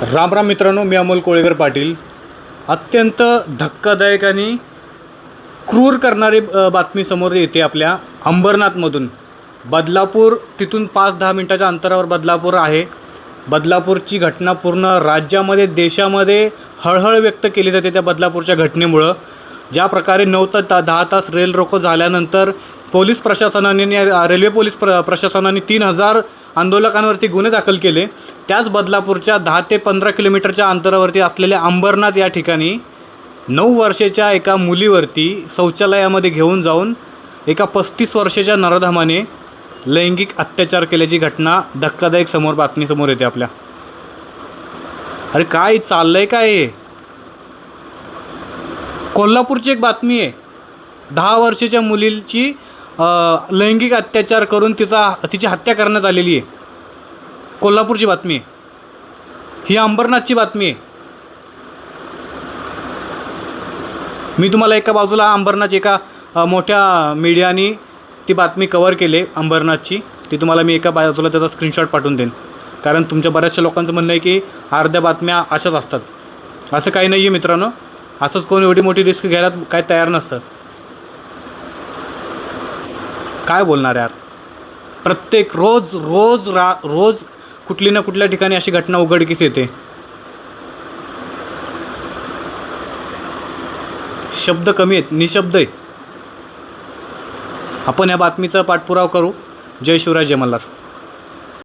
राम राम मित्रांनो मी अमोल कोळेकर पाटील. अत्यंत धक्कादायक आणि क्रूर करणारी बातमी समोर येते आपल्या अंबरनाथमधून. बदलापूर तिथून पाच दहा मिनटाच्या अंतरावर बदलापूर आहे. बदलापूरची घटना पूर्ण राज्यामध्ये देशामध्ये हळहळ व्यक्त केली जाते त्या बदलापूरच्या घटनेमुळं. ज्या प्रकारे नऊ ते ता दहा तास रेल रोको झाल्यानंतर पोलीस प्रशासनाने आणि रेल्वे पोलीस प्र प्रशासनाने तीन हजार आंदोलकांवरती गुन्हे दाखल केले. त्याच बदलापूरच्या दहा ते पंधरा किलोमीटरच्या अंतरावरती असलेल्या अंबरनाथ या ठिकाणी नऊ वर्षाच्या एका मुलीवरती शौचालयामध्ये घेऊन जाऊन एका पस्तीस वर्षाच्या नरधामाने लैंगिक अत्याचार केल्याची घटना धक्कादायक समोर बातमीसमोर येते आपल्या. अरे काय चाललंय काय हे? कोल्हापूरची एक बातमी आहे. दहा वर्षाच्या मुलीची लैंगिक अत्याचार करून तिचा तिची हत्या करण्यात आलेली आहे. कोल्हापूरची बातमी आहे. ही अंबरनाथची बातमी आहे. मी तुम्हाला एका बाजूला अंबरनाथ एका मोठ्या मीडियानी ती बातमी कवर केली अंबरनाथची. ती तुम्हाला मी एका बाजूला त्याचा स्क्रीनशॉट पाठवून देईन. कारण तुमच्या बऱ्याचशा लोकांचं म्हणणं आहे की अर्ध्या बातम्या अशाच असतात. असं काही नाही आहे मित्रांनो. असंच कोण एवढी मोठी रिस्क घ्यायला काय तयार नसतं. काय बोलणार यार? प्रत्येक रोज रोज रा रोज कुठली ना कुठल्या ठिकाणी अशी घटना उघडकीस येते. शब्द कमी आहेत निशब्द आहेत. आपण या बातमीचा पाठपुरावा करू. जय शिवराय जय मल्हार.